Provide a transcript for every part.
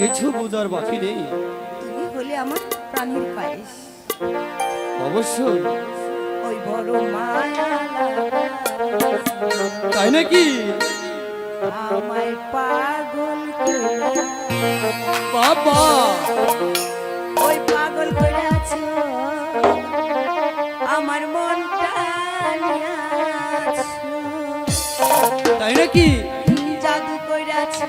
কিছু বুঝার বাকি নেই। তুমি হলে আমার প্রাণীর পায়েস। অবশ্য। ওই বড় মায়া তাই নাকি? আমায় পাগল বাবা। ওই পাগল করে আছো। আমার মনটা তাই নাকি? জাদু করে আছো।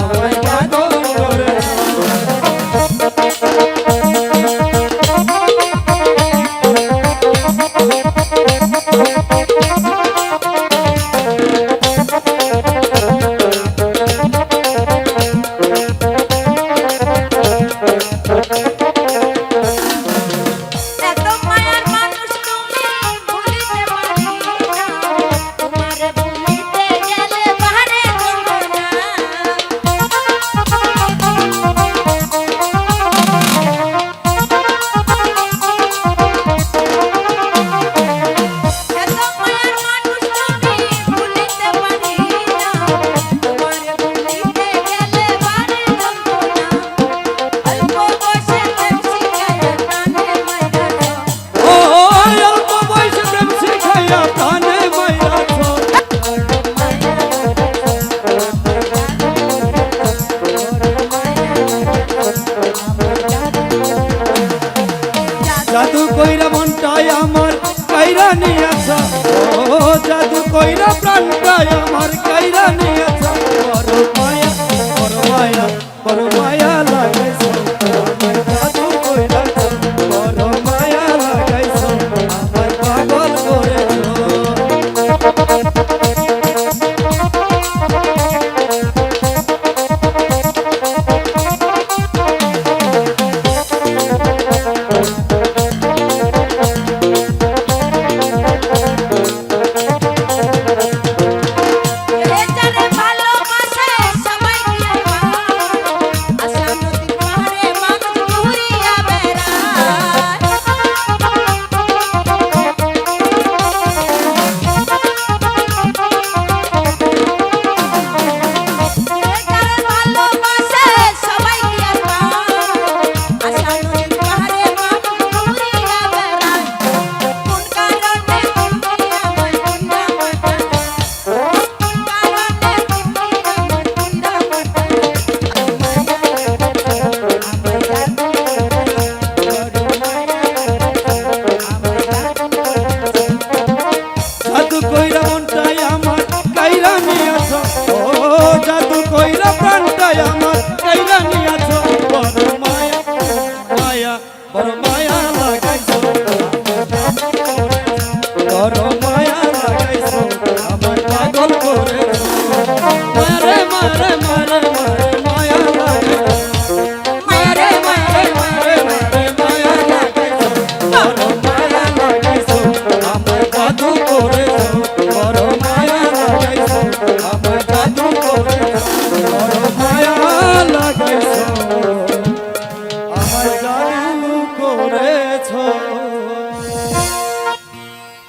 All right. ওর মায়া লাগাইছে জাদু কইরা প্রাণটায় আমার। কইরা নিয়াছ বড় মায়া বড় মায়া।